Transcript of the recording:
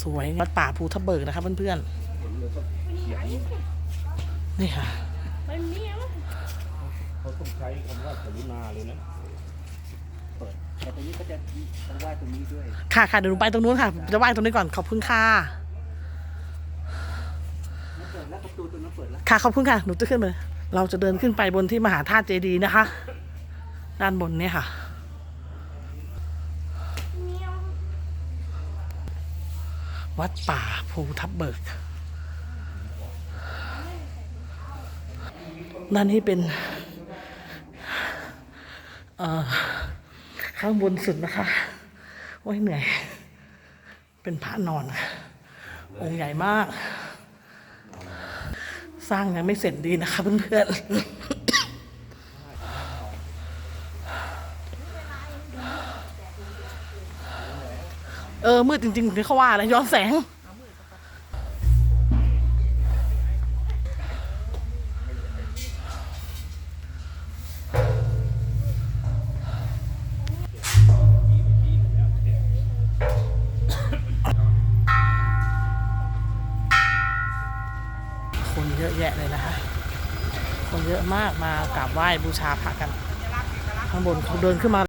สวยวัดป่าภูทับเบิกนะคะเพื่อนๆนี่ค่ะมันมีอะเขาต้องใช้คำว่ากรุณาเลยนะเปิดแต่ตรงนี้ก็จะต้องไหว้ตรงนี้ด้วย ค่ะค่ะเดี๋ยวหนูไปตรงนู้นค่ะ จะไหว้ตรงนี้ก่อนขอบคุณค่ะแล้วเปิดแล้วประตูตรงนั้นเปิดแล้วค่ะขอบคุณค่ะ หนูจะขึ้นไปเลยเราจะเดินขึ้นไปบนที่มหาธาตุเจดีย์นะคะ ด้านบนเนี่ยค่ะ วัดป่าภูทับเบิก ด้านนี้เป็นข้างบนสุดนะคะ โอ้ยเหนื่อย เป็นพระนอน องค์ใหญ่มาก สร้างยังไม่เสร็จดีนะคะเพื่อนๆ เออ มืดจริงๆที่เขาว่านะย้อนแสง คนเยอะแยะเลยนะคะ คนเยอะมากมากราบไหว้บูชาพระกัน ข้างบนเขาเดินขึ้นมา